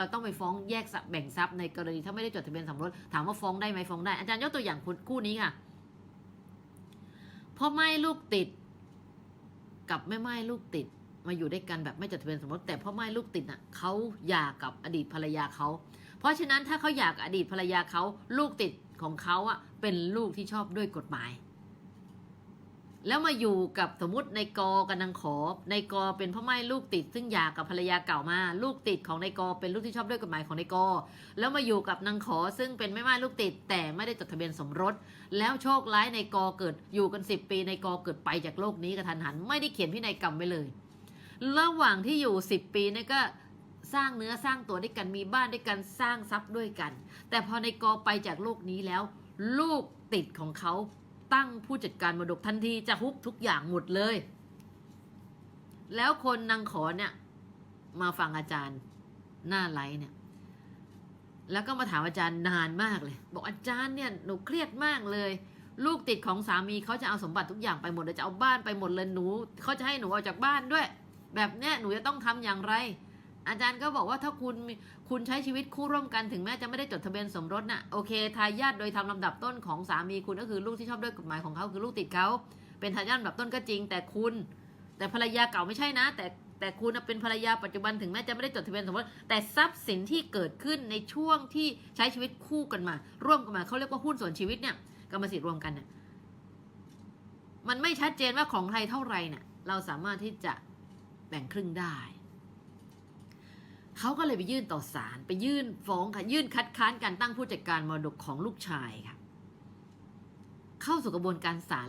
เราต้องไปฟ้องแยกแบ่งทรัพย์ในกรณีถ้าไม่ได้จดทะเบียนสมรสถามว่าฟ้องได้ไหมฟ้องได้ อาจารย์ยกตัวอย่างคู่นี้ค่ะพ่อไม่ลูกติด กับแม่ไม่ลูกติด มาอยู่ด้วยกันแบบไม่จดทะเบียนสมรสแต่พ่อไม่ลูกติดน่ะเขาหย่ากับอดีตภรรยาเขาเพราะฉะนั้นถ้าเขาหย่ากับอดีตภรรยาเขาลูกติดของเขาอะเป็นลูกที่ชอบด้วยกฎหมาย แล้วมาอยู่กับสมมติในกอกับนางขอ ในกอเป็นพ่อไม้ลูกติด ซึ่งหย่ากับภรรยาเก่ามา ลูกติดของในกอเป็นลูกที่ชอบด้วยกฎหมายของในกอ แล้วมาอยู่กับนางขอซึ่งเป็นแม่ไม้ลูกติด แต่ไม่ได้จดทะเบียนสมรส แล้วโชคร้ายในกอเกิดอยู่กันสิบปีในกอเกิดไปจากโลกนี้กระทันหัน ไม่ได้เขียนพินัยกรรมไว้เลย ระหว่างที่อยู่สิบปีนี่ก็สร้างเนื้อสร้างตัวด้วยกันมีบ้านด้วยกันสร้างทรัพย์ด้วยกัน แต่พอในกอไปจากโลกนี้แล้ว ลูกติดของเขา ตั้งผู้จัดการมรดกทันทีจะฮุบทุกอย่างหมดเลย แล้วคนนางขอเนี่ย มาฟังอาจารย์หน้าไลฟ์เนี่ย แล้วก็มาถามอาจารย์นานมากเลย บอกอาจารย์เนี่ยหนูเครียดมากเลย ลูกติดของสามีเขาจะเอาสมบัติทุกอย่างไปหมดเลยจะเอาบ้านไปหมดเลยหนูเขาจะให้หนูออกจากบ้านด้วย แบบเนี้ยหนูจะต้องทำอย่างไร อาจารย์ก็บอกว่าถ้าคุณคุณใช้ชีวิตคู่ร่วมกันถึงแม้จะไม่ได้จดทะเบียนสมรสน่ะโอเคทายาทโดยทำลำดับต้นของสามีคุณก็คือลูกที่ชอบด้วยกฎหมายของเขาคือลูกติดเขาเป็นทายาทลำดับต้นก็จริง แต่คุณ แต่ภรรยาเก่าไม่ใช่นะ แต่แต่คุณเป็นภรรยาปัจจุบันถึงแม้จะไม่ได้จดทะเบียนสมรสแต่ทรัพย์สินที่เกิดขึ้นในช่วงที่ใช้ชีวิตคู่กันมา ร่วมกันมาเขาเรียกว่าหุ้นส่วนชีวิตเนี่ยกรรมสิทธิ์รวมกันเนี่ยมันไม่ชัดเจนว่าของใครเท่าไหร่เนี่ยเราสามารถที่จะแบ่งครึ่งได้ เขาก็เลยไปยื่นต่อศาลไปยื่นฟ้องค่ะ ยื่นคัดค้านการตั้งผู้จัดการมรดกของลูกชายค่ะ เข้าสู่กระบวนการศาลแล้ว